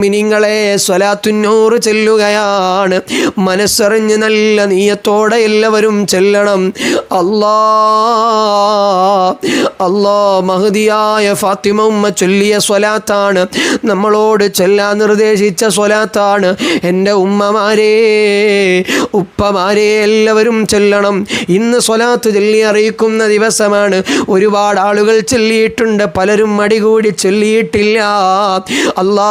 മിനിങ്ങളെ സ്വലാത്തുന്നൂറ് ചെല്ലുകയാണ്. മനസ്സറിഞ്ഞ് നല്ല നീയത്തോടെ എല്ലാവരും ചെല്ലണം. അല്ലാ അല്ലാ മഹതിയായ ഫാത്തിമ ഉമ്മ ചൊല്ലിയ സ്വലാത്താണ്. നമ്മളോട് ചെല്ലാൻ നിർദ്ദേശിച്ച സ്വലാത്താണ്. എന്റെ ഉമ്മമാരെ ഉപ്പമാരെ എല്ലാവരും ചെല്ലണം. ഇന്ന് സ്വലാത്ത് ചൊല്ലി അറിയിക്കുന്ന ദിവസമാണ്. ഒരുപാട് ആളുകൾ ചൊല്ലിയിട്ടുണ്ട്. പലരും മടികൂടി ചൊല്ലിയിട്ടില്ല. അല്ലാ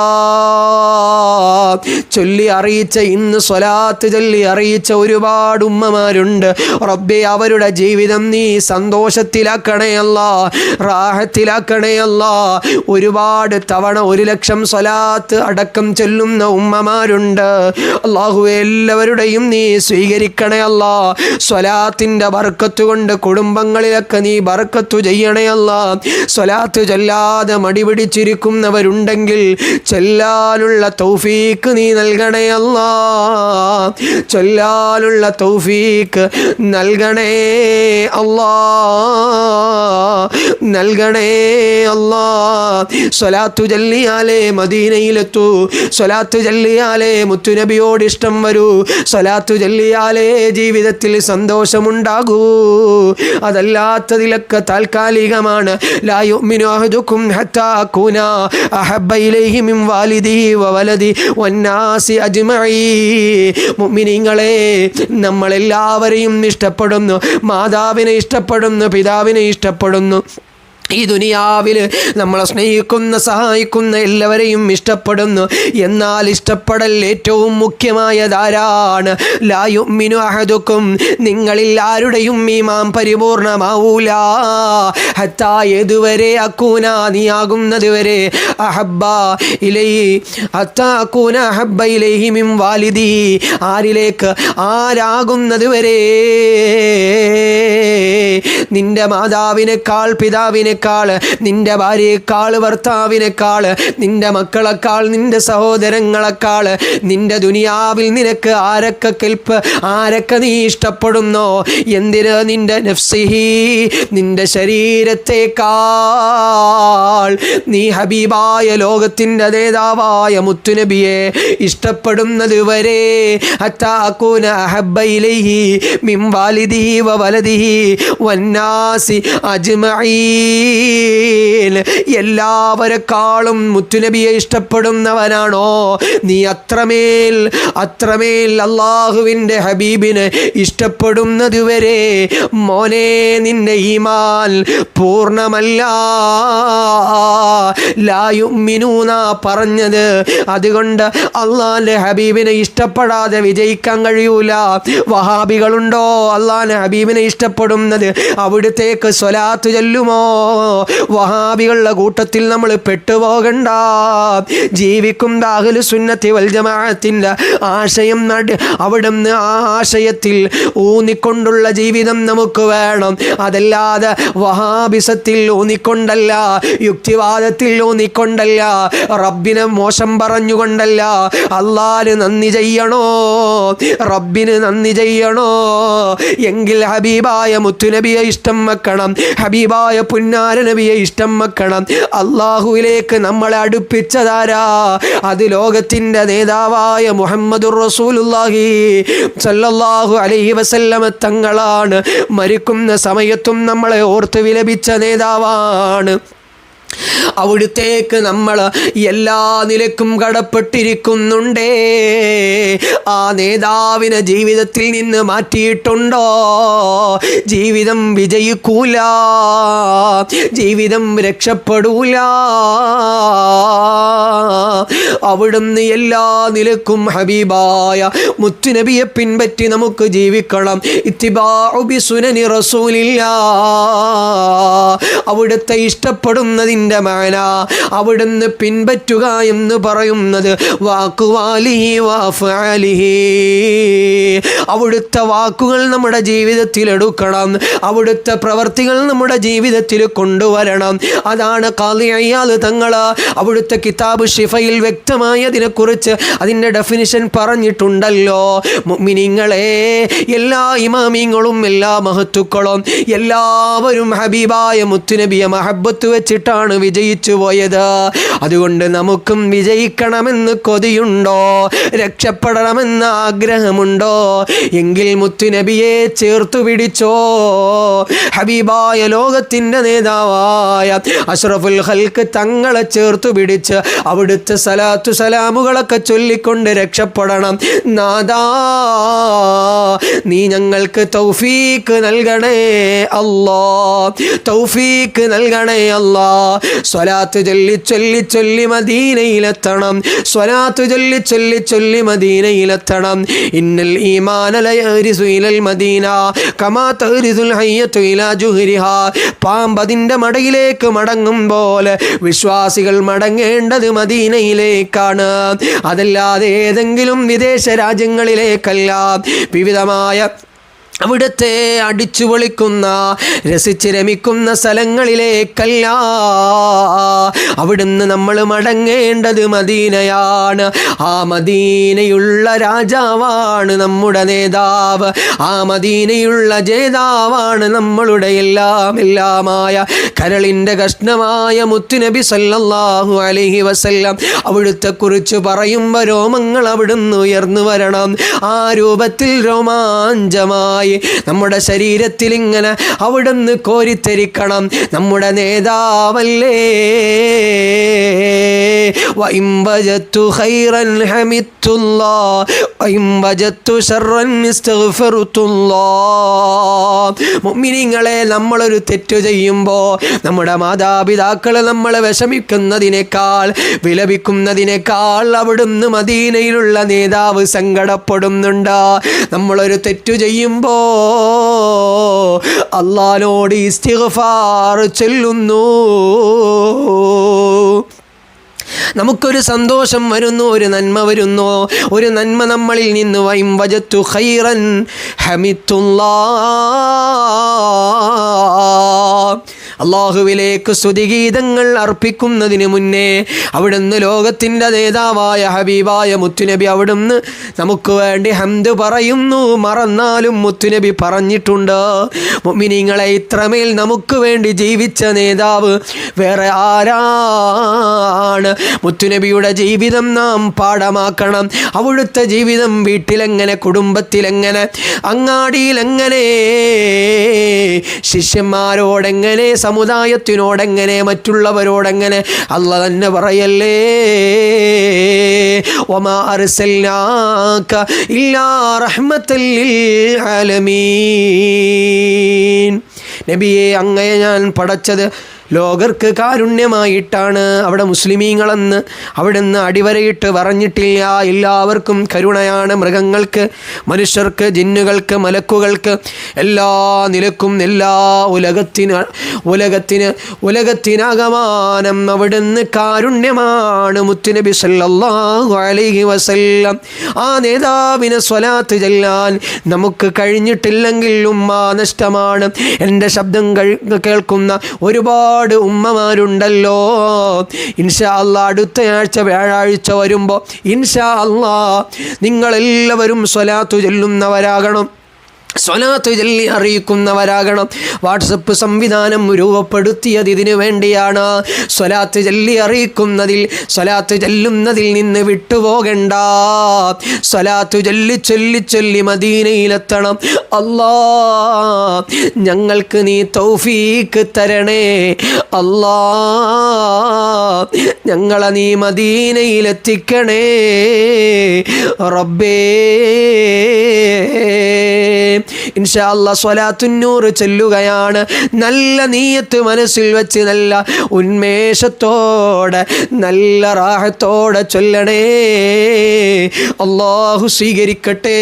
ചൊല്ലി അറിയിച്ച ഇന്ന് സ്വലാത്ത് ചൊല്ലി അറിയിച്ച ഒരുപാട് ഉമ്മമാരുണ്ട്. റബ്ബെ അവരുടെ ജീവിതം നീ സന്തോഷത്തിലാക്കണേയല്ല റാഹത്തിലാക്കണേയല്ല ഒരുപാട് തവണ ഒരു ലക്ഷം സ്വലാത്ത് അടക്കം ചൊല്ലുന്ന ഉമ്മമാരുണ്ട്. അള്ളാഹു എല്ലാവരുടെയും നീ സ്വീകരിക്കണേയല്ല സ്വലാത്തിന്റെ ബർക്കത്ത് കൊണ്ട് കുടുംബങ്ങളിലൊക്കെ നീ ബർക്കത്തു ചെയ്യണേയല്ല സ്വലാത്ത് ചൊല്ലാതെ മടി പിടിച്ചിരിക്കുന്നവരുണ്ടെങ്കിൽ ചൊല്ലാനുള്ള തൗഫീക്ക് നീ നൽകണേ അല്ലാ. ചൊല്ലാലുള്ള തൗഫീക്ക് നൽകണേ അല്ലാ. നൽകണേ അല്ലാ. സ്വലാത്തു ചൊല്ലിയാലേ മദീനയിലെത്തൂ. സ്വലാത്തു ചൊല്ലിയാലേ മുത്തുനബിയോട് ഇഷ്ടം വരൂ. സ്വലാത്തു ചൊല്ലിയാലേ ജീവിതത്തിൽ സന്തോഷമുണ്ടാകൂ. അതല്ലാത്തതിലൊക്കെ താൽക്കാലികമാണ്. ലായുമിനു ഹത്താക്കൂന ഹത്താ അകൂന അഹബ്ബ ഒന്നാസി അജ്മഈ. മുഅ്മിനീങ്ങളെ നമ്മളെല്ലാവരെയും ഇഷ്ടപ്പെടുന്നു. മാതാവിനെ ഇഷ്ടപ്പെടുന്നു പിതാവിനെ ഇഷ്ടപ്പെടുന്നു. ഈ ദുനിയാവിൽ നമ്മളെ സ്നേഹിക്കുന്ന സഹായിക്കുന്ന എല്ലാവരെയും ഇഷ്ടപ്പെടുന്നു. എന്നാൽ ഇഷ്ടപ്പെടൽ ഏറ്റവും മുഖ്യമായതാരാണ് ലായുമിനു അഹദുക്കും. നിങ്ങളിൽ ആരുടെയും ഈ മാം പരിപൂർണമാവൂല. ഹത്താ ഏതുവരെ അക്കൂന നീയാകുന്നത് വരെ അഹബ്ബ ഇലൈ ഹത്താ അക്കൂന അഹബ്ബ ഇലൈഹി മിൻ വാലിദി. ആരിലേക്ക്? ആരാകുന്നത് വരെ നിന്റെ മാതാവിനേക്കാൾ പിതാവിനേക്കാൾ നിന്റെ ഭാര്യയെക്കാൾ ഭർത്താവിനേക്കാൾ നിന്റെ മക്കളെക്കാൾ നിന്റെ സഹോദരങ്ങളെക്കാൾ നിന്റെ ദുനിയാവിൽ നിനക്ക് ആരൊക്കെ കെൽപ്പ് ആരൊക്കെ നീ ഇഷ്ടപ്പെടുന്നോ? എന്തിന് നിന്റെ നഫ്സിഹി നിന്റെ ശരീരത്തെക്കാൾ നീ ഹബീബായ ലോകത്തിന്റെ നേതാവായ മുത്തുനബിയെ ഇഷ്ടപ്പെടുന്നത് വരെ ഹത്താക്കൂന അഹബ്ബ മിം മിൻ വാലിദിഹി വ വലദിഹി വന്നാസി അജ്മഈൻ. എല്ലാവരെക്കാളും മുത്തുനബിയെ ഇഷ്ടപ്പെടുന്നവനാണോ? നീ അത്രമേൽ അത്രമേൽ അള്ളാഹുവിന്റെ ഹബീബിനെ ഇഷ്ടപ്പെടുന്നതുവരെ മോനെ നിന്റെ ഈമാൻ പൂർണമല്ല. ലായുമിനൂന പറഞ്ഞത്. അതുകൊണ്ട് അള്ളാന്റെ ഹബീബിനെ ഇഷ്ടപ്പെടാതെ വിജയിക്കാൻ കഴിയൂല. വഹാബികളുണ്ടോ? അള്ളാൻ ഹബീബിനെ ഇഷ്ടപ്പെടുന്നത് അവിടുത്തേക്ക് സ്വലാത്ത് ചൊല്ലുമോ? വഹാബികളുടെ കൂട്ടത്തിൽ നമ്മൾ പെട്ടുപോകണ്ട. ജീവിക്കും ദാഹുൽ സുന്നത്തി വൽ ജമാഅത്തിന്റെ ആശയം നട അവിടുന്ന് ആ ആശയത്തിൽ ഊന്നിക്കൊണ്ടുള്ള ജീവിതം നമുക്ക് വേണം. അതല്ലാതെ വഹാബിസത്തിൽ ഊന്നിക്കൊണ്ടല്ല യുക്തിവാദത്തിൽ ഊന്നിക്കൊണ്ടല്ല റബ്ബിനെ മോശം പറഞ്ഞുകൊണ്ടല്ല. അള്ളാന് നന്ദി ചെയ്യണോ? റബ്ബിന് നന്ദി ചെയ്യണോ? എങ്കിൽ ഹബീബായ മുത്തുനബിയെ ഇഷ്ടം വെക്കണം. ഹബീബായ പുന്നാര നബിയെ ഇഷ്ടം വെക്കണം. അള്ളാഹുവിലേക്ക് നമ്മളെ അടുപ്പിച്ചതാരാ? അത് ലോകത്തിന്റെ നേതാവായ മുഹമ്മദുർ റസൂലുല്ലാഹി സല്ലല്ലാഹു അലൈഹി വസല്ലമ തങ്ങളാണ്. മരിക്കുന്ന സമയത്തും നമ്മളെ ഓർത്ത് വിലപിച്ച നേതാവാണ്. അവിടുത്തേക്ക് നമ്മൾ എല്ലാ നിലക്കും കടപ്പെട്ടിരിക്കുന്നുണ്ടേ. ആ നേതാവിനെ ജീവിതത്തിൽ നിന്ന് മാറ്റിയിട്ടുണ്ടോ? ജീവിതം വിജയിക്കൂല. ജീവിതം രക്ഷപ്പെടൂല. അവിടുന്ന് എല്ലാ നിലക്കും ഹബീബായ മുത്തുനബിയെ പിൻപറ്റി നമുക്ക് ജീവിക്കണം. ഇത്തിബാബി സുനനി റസൂലില്ല. അവിടുത്തെ ഇഷ്ടപ്പെടുന്നതിന്റെ മാന അവിടുന്ന് പിൻപറ്റുക എന്ന് പറയുന്നത് അവിടുത്തെ വാക്കുകൾ നമ്മുടെ ജീവിതത്തിൽ എടുക്കണം അവിടുത്തെ പ്രവർത്തികൾ നമ്മുടെ ജീവിതത്തിൽ കൊണ്ടുവരണം. അതാണ് കാലിയയാൽ തങ്ങൾ അവിടുത്തെ കിതാബ് ഷിഫയിൽ വ്യക്തമായി അതിനെക്കുറിച്ച് അതിന്റെ ഡെഫിനിഷൻ പറഞ്ഞിട്ടുണ്ടല്ലോ. മിനിങ്ങളെ എല്ലാ ഇമാമിങ്ങളും എല്ലാ മഹത്തുക്കളും എല്ലാവരും ഹബീബായ മുത്തുനബിയെ മഹബത്ത് വെച്ചിട്ടാണ് മാത്രമാണ് വിജയിച്ചു പോയത്. അതുകൊണ്ട് നമുക്കും വിജയിക്കണമെന്ന് കൊതിയുണ്ടോ? രക്ഷപ്പെടണമെന്ന് ആഗ്രഹമുണ്ടോ? എങ്കിൽ മുത്തുനബിയെ ചേർത്തു പിടിച്ചോ? ഹബീബായ ലോകത്തിന്റെ നേതാവായ അഷ്റഫുൽ ഹൽക്ക് തങ്ങളെ ചേർത്തു പിടിച്ച് അവിടുത്തെ സലാത്തു സലാമുകളൊക്കെ ചൊല്ലിക്കൊണ്ട് രക്ഷപ്പെടണം. നാദാ നീ ഞങ്ങൾക്ക് തൗഫീക്ക് നൽകണേ അല്ലോ. തൗഫീക്ക് നൽകണേ അല്ലാ. സ്വലാത്ത് ചൊല്ലി ചൊല്ലി ചൊല്ലി മദീനയിലെത്തണം. സ്വലാത്ത് ചൊല്ലി ചൊല്ലി ചൊല്ലി മദീനയിലെത്തണം. ഇന്നൽ ഈമാനലയരിസു ഇലൽ മദീന കമാ തഹരിസുൽ ഹയ്യത്തു ഇലാ പാമ്പതിന്റെ മടയിലേക്ക് മടങ്ങും പോലെ വിശ്വാസികൾ മടങ്ങേണ്ടത് മദീനയിലേക്കാണ്. അതല്ലാതെ ഏതെങ്കിലും വിദേശ രാജ്യങ്ങളിലേക്കല്ല. വിവിധമായ അവിടുത്തെ അടിച്ചു പൊളിക്കുന്ന രസിച്ച് രമിക്കുന്ന സ്ഥലങ്ങളിലേക്കല്ല അവിടുന്ന് നമ്മൾ മടങ്ങേണ്ടത് മദീനയാണ്. ആ മദീനയുള്ള രാജാവാണ് നമ്മുടെ നേതാവ്. ആ മദീനയുള്ള ജേതാവാണ് നമ്മളുടെ എല്ലാം എല്ലാമായ കരളിന്റെ കഷ്ണമായ മുത്തുനബി സല്ലല്ലാഹു അലഹി വസല്ലം. അവിടുത്തെ കുറിച്ച് പറയുമ്പോൾ രോമങ്ങൾ അവിടുന്ന് ഉയർന്നു വരണം. ആ രൂപത്തിൽ രോമാഞ്ചമായി കൃപയായി നമ്മുടെ ശരീരത്തിൽ ഇങ്ങനെ അവിടുന്ന് കോരിത്തരിക്കണം. നമ്മുടെ നേതാവല്ലേ? വൈംബജത്തു ഹൈറൻ ഹമിത്തുല്ലാ. വൈംബജത്തു ഷർറൻ ഇസ്തഗ്ഫിറുത്തുല്ലാ. മുഅ്മിനീങ്ങളെ നമ്മളൊരു തെറ്റ് ചെയ്യുമ്പോൾ നമ്മുടെ മാതാപിതാക്കൾ നമ്മൾ വിഷമിക്കുന്നതിനേക്കാൾ വിലപിക്കുന്നതിനേക്കാൾ അവിടുന്ന് മദീനയിലുള്ള നേതാവ് സങ്കടപ്പെടുന്നുണ്ട്. നമ്മളൊരു തെറ്റു ചെയ്യുമ്പോൾ അള്ളാനോട് ഇസ്തിഗ്ഫാർ ചെല്ലുന്നു. നമുക്കൊരു സന്തോഷം വരുന്നു ഒരു നന്മ വരുന്നു. ഒരു നന്മ നമ്മളിൽ നിന്ന് വൈം വജത്തു ഹൈറൻ ഹമിത്തുല്ലാ. അള്ളാഹുവിലേക്ക് സ്തുതിഗീതങ്ങൾ അർപ്പിക്കുന്നതിന് മുന്നേ അവിടുന്ന് ലോകത്തിന്റെ നേതാവായ ഹബീബായ മുത്തുനബി അവിടുന്ന് നമുക്ക് വേണ്ടി ഹംദ് പറയുന്നു. മറന്നാലും മുത്തുനബി പറഞ്ഞിട്ടുണ്ട് മുഅ്മിനീങ്ങളെ ഇത്രമേൽ നമുക്ക് വേണ്ടി ജീവിച്ച നേതാവ് വേറെ ആരാണ്? മുത്തുനബിയുടെ ജീവിതം നാം പാഠമാക്കണം. അവിടുത്തെ ജീവിതം വീട്ടിലെങ്ങനെ കുടുംബത്തിലെങ്ങനെ അങ്ങാടിയിലെങ്ങനെ ശിഷ്യന്മാരോടെങ്ങനെ സമുദായത്തിനോടെങ്ങനെ മറ്റുള്ളവരോടെങ്ങനെ? അല്ല തന്നെ പറയല്ലേ നബിയെ അങ്ങയെ ഞാൻ പടച്ചത് ലോകർക്ക് കാരുണ്യമായിട്ടാണ് അവിടെ മുസ്ലിമീങ്ങളെന്ന് അവിടുന്ന് അടിവരയിട്ട് പറഞ്ഞിട്ടില്ല. എല്ലാവർക്കും കരുണയാണ് മൃഗങ്ങൾക്ക് മനുഷ്യർക്ക് ജിന്നുകൾക്ക് മലക്കുകൾക്ക്. എല്ലാ നിലക്കും എല്ലാ ഉലകത്തിന് ഉലകത്തിന് ഉലകത്തിനകമാനം അവിടുന്ന് കാരുണ്യമാണ്. മുത്തുനബി സല്ലാഹു അലൈഹി വസല്ലം. ആ നേതാവിനെ സ്വലാത്ത് ചെല്ലാൻ നമുക്ക് കഴിഞ്ഞിട്ടില്ലെങ്കിൽ ഉമ്മ നഷ്ടമാണ്. എന്റെ ശബ്ദം കേൾക്കുന്ന ഒരുപാട് ഉമ്മമാരുണ്ടല്ലോ. ഇൻഷാ അള്ളാ അടുത്ത ആഴ്ച വ്യാഴാഴ്ച വരുമ്പോൾ ഇൻഷാ അള്ളാ നിങ്ങളെല്ലാവരും സ്വലാത്തു ചൊല്ലുന്നവരാകണം. സ്വലാത്ത് അറിയിക്കുന്നവരാകണം. വാട്സപ്പ് സംവിധാനം രൂപപ്പെടുത്തിയത് ഇതിനു വേണ്ടിയാണ്. സ്വലാത്ത് ചൊല്ലി അറിയിക്കുന്നതിൽ സ്വലാത്ത് ചെല്ലുന്നതിൽ നിന്ന് വിട്ടുപോകണ്ട. സ്വലാത്ത് ചൊല്ലി ചൊല്ലി ചൊല്ലി മദീനയിലെത്തണം. അല്ലാ ഞങ്ങൾക്ക് നീ തൗഫീക്ക് തരണേ. അല്ലാ ഞങ്ങളെ നീ മദീനയിലെത്തിക്കണേ. റബ്ബേ. ഇൻഷാല്ല സ്വലാത്തുന്നൂറ് ചെല്ലുകയാണ്. നല്ല നീയത്ത് മനസ്സിൽ വെച്ച് നല്ല ഉന്മേഷത്തോടെ നല്ല റാഹത്തോടെ ചൊല്ലണേ. അള്ളാഹു സ്വീകരിക്കട്ടെ.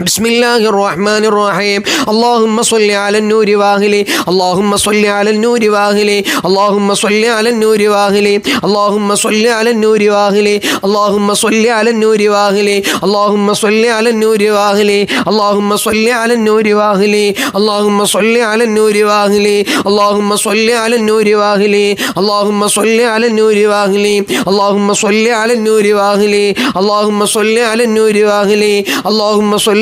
بسم الله الرحمن الرحيم اللهم صل على النور واهلي اللهم صل على النور واهلي اللهم صل على النور واهلي اللهم صل على النور واهلي اللهم صل على النور واهلي اللهم صل على النور واهلي اللهم صل على النور واهلي اللهم صل على النور واهلي اللهم صل على النور واهلي اللهم صل على النور واهلي اللهم صل على النور واهلي اللهم صل على النور واهلي اللهم صل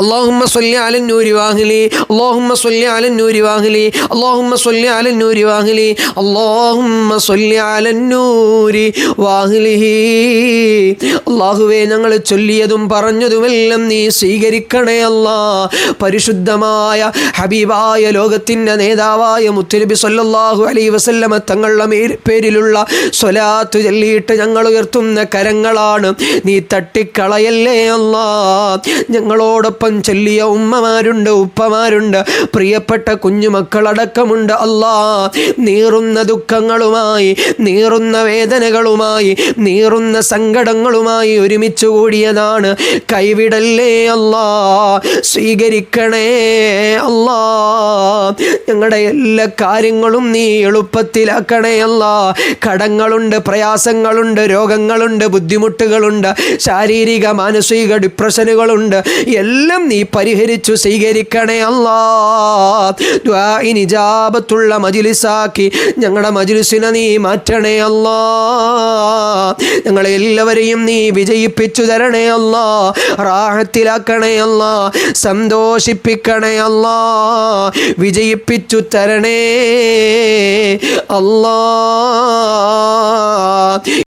اللهم صل على النور واهلي اللهم صل على النور واهلي اللهم صل على النور واهلي اللهم صل على النور വാഹിലിഹി അള്ളാഹുവേ ഞങ്ങൾ ചൊല്ലിയതും പറഞ്ഞതുമെല്ലാം നീ സ്വീകരിക്കണേ അല്ല പരിശുദ്ധമായ ഹബീബായ ലോകത്തിൻ്റെ നേതാവായ മുത്തുനബി സല്ലല്ലാഹു അലൈഹി വസല്ലമ തങ്ങളുടെ മേ- പേരിലുള്ള സ്വലാത്ത് ചൊല്ലിയിട്ട് ഞങ്ങൾ ഉയർത്തുന്ന കരങ്ങളാണ് നീ തട്ടിക്കളയല്ലേ അല്ലാ ഞങ്ങളോടൊപ്പം ചെല്ലിയ ഉമ്മമാരുണ്ട് ഉപ്പമാരുണ്ട്. പ്രിയപ്പെട്ട കുഞ്ഞുമക്കളടക്കമുണ്ട് അല്ലാ. നീറുന്ന ദുഃഖങ്ങളുമായി നീറുന്ന വേദനകളുമായി നീറുന്ന സങ്കടങ്ങളുമായി ഒരുമിച്ച് കൂടിയതാണ്. കൈവിടല്ലേ അല്ലാ. സ്വീകരിക്കണേ അല്ലാ. ഞങ്ങളുടെ എല്ലാ കാര്യങ്ങളും നീ എളുപ്പത്തിലാക്കണേ അല്ല. കടങ്ങളുണ്ട് പ്രയാസങ്ങളുണ്ട് രോഗങ്ങളുണ്ട് ബുദ്ധിമുട്ടുകളുണ്ട് ശാരീരിക മാനസിക ഡിപ്രഷനുകളുണ്ട്. എല്ലാം നീ പരിഹരിച്ചു സ്വീകരിക്കണേ അല്ലാപത്തുള്ള മജിലിസാക്കി ഞങ്ങളുടെ മജിലിസിനെ നീ മാറ്റണേ അല്ലാ. ഞങ്ങളെ എല്ലാവരെയും നീ വിജയിപ്പിച്ചു തരണേ അല്ലാ. റാഹത്തിലാക്കണേ അല്ലാ. സന്തോഷിപ്പിക്കണേ അല്ലാ. വിജയിപ്പിച്ചു തരണേ അല്ലാ.